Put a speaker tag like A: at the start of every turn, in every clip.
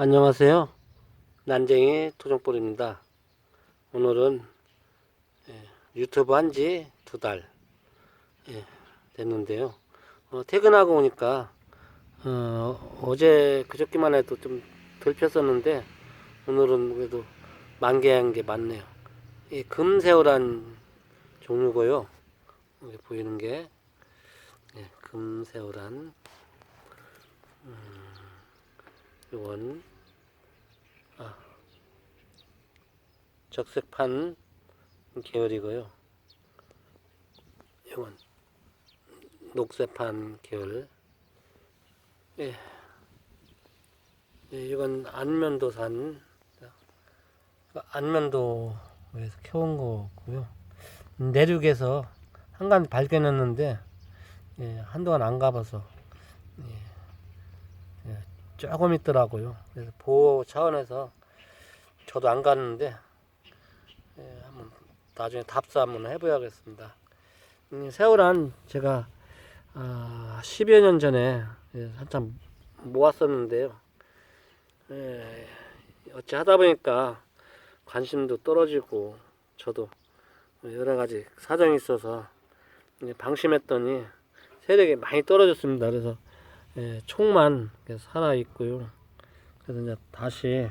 A: 안녕하세요. 난쟁이 토종볼입니다. 오늘은 예, 유튜브 한 지 두 달 됐는데요. 어, 퇴근하고 오니까 어, 제 그저께만 해도 좀 덜 폈었는데 오늘은 그래도 만개한 게 많네요. 이 금새우란 종류고요. 여기 보이는 게 예, 금새우란 이건 아, 적색판 계열이고요. 이건 녹색판 계열. 예. 예, 이건 안면도산 안면도에서 키운 거고요. 내륙에서 한간 발견했는데 예, 한동안 안 가봐서 조금 있더라고요. 그래서 보호 차원에서 저도 안 갔는데 예, 한번 나중에 답사 한번 해봐야겠습니다. 음, 새우란 제가 아, 10여 년 전에 예, 한참 모았었는데요. 예, 어찌 하다 보니까 관심도 떨어지고 저도 여러 가지 사정이 있어서 이제 방심했더니 세력이 많이 떨어졌습니다. 그래서 예, 총만 살아 있고요. 그래서 이제 다시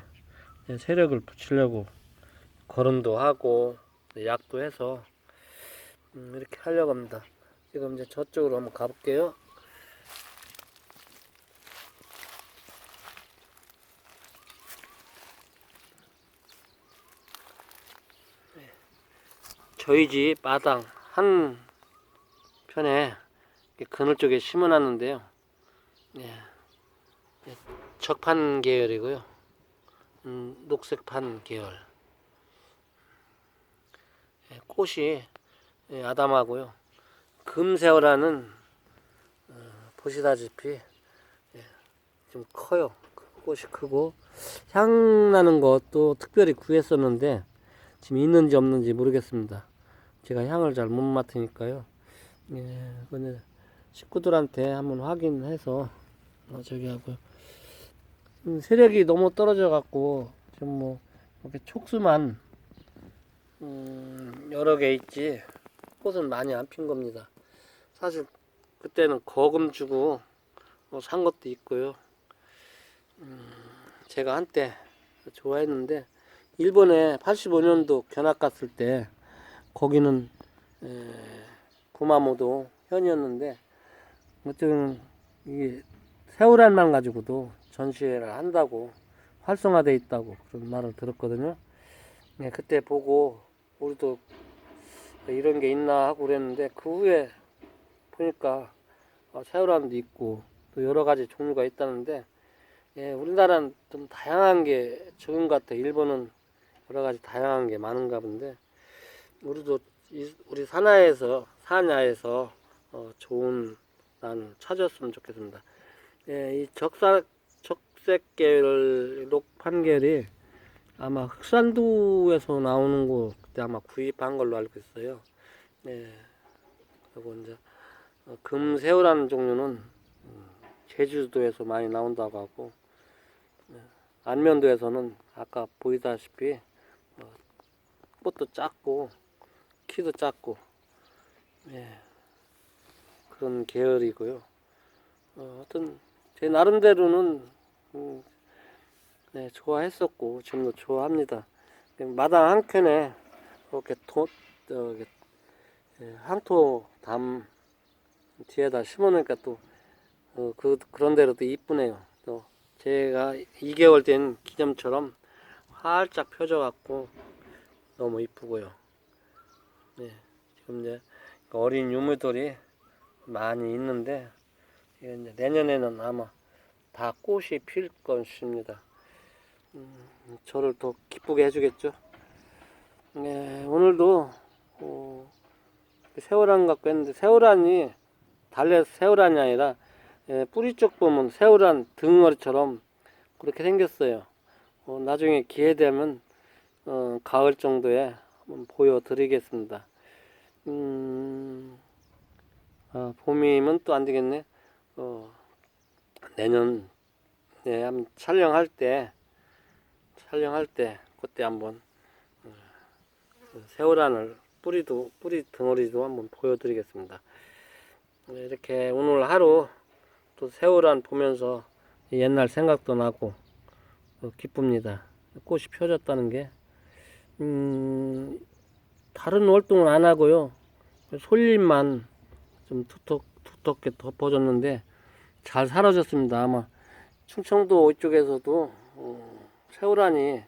A: 세력을 붙이려고 거름도 하고 약도 해서 음, 이렇게 하려고 합니다. 지금 이제 저쪽으로 한번 가볼게요. 네. 저희 집 마당 한 편에 그늘 쪽에 심어놨는데요. 예. 예, 적판 계열이고요. 음, 녹색판 계열. 예, 꽃이 예, 아담하고요. 금새우라는 어, 보시다시피 예, 좀 커요. 꽃이 크고 향 나는 것도 특별히 구했었는데 지금 있는지 없는지 모르겠습니다. 제가 향을 잘 못 맡으니까요. 예, 근데 식구들한테 한번 확인해서 어, 저기 하고요. 음, 세력이 너무 떨어져 갖고 지금 뭐 이렇게 촉수만 음, 여러 개 있지 꽃은 많이 안 핀 겁니다. 사실 그때는 거금 주고 뭐 산 것도 있고요. 음, 제가 한때 좋아했는데 일본에 85년도 견학 갔을 때 거기는 에, 구마모도 현이었는데 어쨌든 이게 새우란만 가지고도 전시회를 한다고 활성화돼 있다고 그런 말을 들었거든요. 네, 그때 보고 우리도 이런 게 있나 하고 그랬는데 그 후에 보니까 어, 새우란도 있고 또 여러 가지 종류가 있다는데 예, 우리나라는 좀 다양한 게 적은 것 같아. 일본은 여러 가지 다양한 게 많은가 본데 우리도 이, 우리 산하에서 산야에서 어, 좋은 난 찾았으면 좋겠습니다. 예, 이 적사 적색 계열 녹판계열이 아마 흑산도에서 나오는 거 그때 아마 구입한 걸로 알고 있어요. 예, 그리고 이제 어, 금새우라는 종류는 음, 제주도에서 많이 나온다고 하고 예, 안면도에서는 아까 보이다시피 어, 꽃도 작고 키도 작고 예, 그런 계열이고요. 어, 하여튼 제 나름대로는 음, 네, 좋아했었고 지금도 좋아합니다. 마당 한 켠에 이렇게 도, 예, 항토 담 뒤에다 심어놓으니까 또 어, 그, 그런 대로도 이쁘네요. 또 제가 2개월 된 기념처럼 활짝 펴져갖고 너무 이쁘고요. 네, 지금 이제 어린 유물들이 많이 있는데 이제 내년에는 아마 다 꽃이 필 것입니다. 음, 저를 더 기쁘게 해주겠죠. 네, 오늘도 어, 새우란 갖고 했는데 새우란이 달래 새우란이 아니라 예, 뿌리 쪽 보면 새우란 등어리처럼 그렇게 생겼어요. 어, 나중에 기회 되면 어, 가을 정도에 한번 보여드리겠습니다. 음, 아, 봄이면 또 안 되겠네. 어, 내년 네, 한번 촬영할 때 촬영할 때 그때 한번 어, 그 새우란을 뿌리도 뿌리 덩어리도 한번 보여드리겠습니다. 네, 이렇게 오늘 하루 또 새우란 보면서 옛날 생각도 나고 어, 기쁩니다. 꽃이 펴졌다는 게 음, 다른 활동은 안 하고요. 솔잎만 좀 두텁, 두텁게 덮어졌는데 잘 사라졌습니다. 아마 충청도 이쪽에서도 어, 새우란이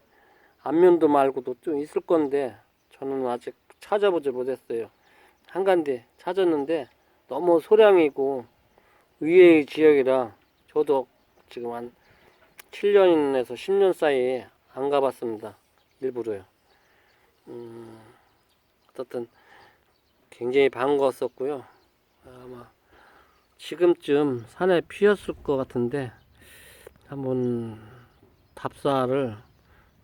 A: 안면도 말고도 좀 있을 건데 저는 아직 찾아보지 못했어요. 한간데 찾았는데 너무 소량이고 위의 지역이라 저도 지금 한 7년에서 10년 사이에 안 가봤습니다. 일부러요. 음, 어떻든 굉장히 반가웠었고요. 아마 지금쯤 산에 피었을 것 같은데 한번 답사를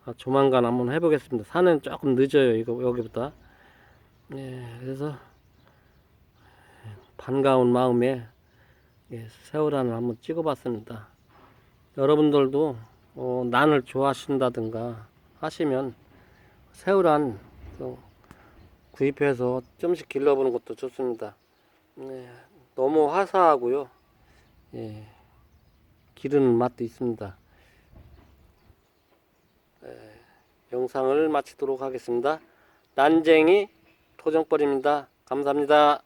A: 아, 조만간 한번 해보겠습니다. 산은 조금 늦어요. 이거 여기보다. 예, 그래서 반가운 마음에 예, 새우란을 한번 찍어봤습니다. 여러분들도 어, 난을 좋아하신다든가 하시면 또 구입해서 좀씩 길러보는 것도 좋습니다. 네, 너무 화사하고요. 예, 기르는 맛도 있습니다. 예, 영상을 마치도록 하겠습니다. 난쟁이 토정벌입니다. 감사합니다.